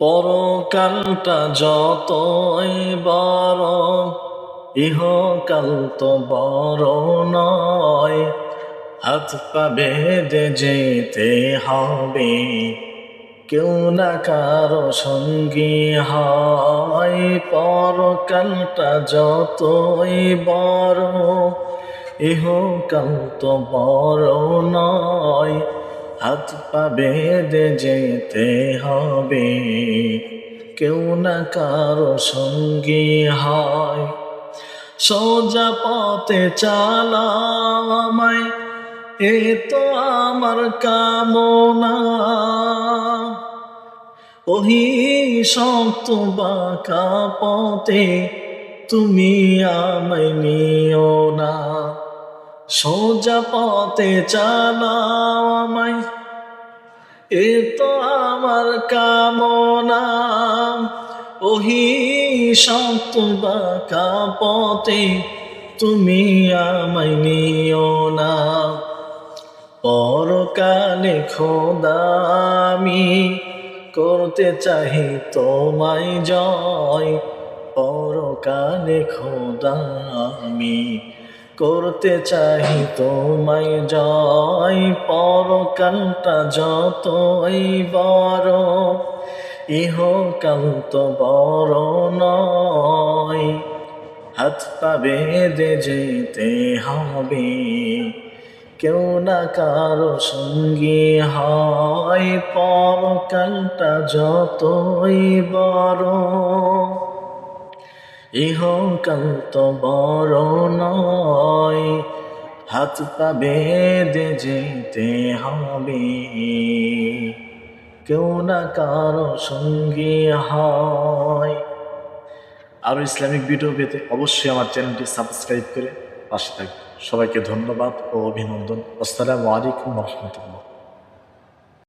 পরকালটা যতই বড়, ইহকাল তো বড় নয়। হাত পা বেঁধে যেতে হবে, কেউ না কারও সঙ্গী হয়। পরকালটা যতই বড়, ইহকাল তো বড় নয়। হাত পা বেঁধে যেতে হবে। কেউ না কারও সঙ্গী হয়। সোজা পথে চালাও আমায় এ তো আমার কামনা। ওহি শক্ত বাঁকা পথে তুমি আমায় নিও না। সোজা পথে চালাও আমায়। এ তো আমার কামনা। ওহি শক্ত বাঁকা পথে তুমি আমায় নিও না। পরকালে খোদামি করতে চাহি তোমায় জয়। পরকালে খোদামি করতে চাহি তোমায় জয়, পরকালটা যতই বড়, ইহকাল তো বড় নয়। হাত পা বেঁধে যেতে হবে, কেউ না কারও সঙ্গী হয়, পরকালটা যতই বড়। ইহকাল তো বড় নয়। হাত পা বেঁধে যেতে হবে। কেউ না কারও সঙ্গী হয়। আরও ইসলামিক ভিডিও পেতে অবশ্যই আমার চ্যানেলটি সাবস্ক্রাইব করে পাশে থাকবে। সবাইকে ধন্যবাদ ও অভিনন্দন। আসসালামু আলাইকুম রহমতুল্লাহ।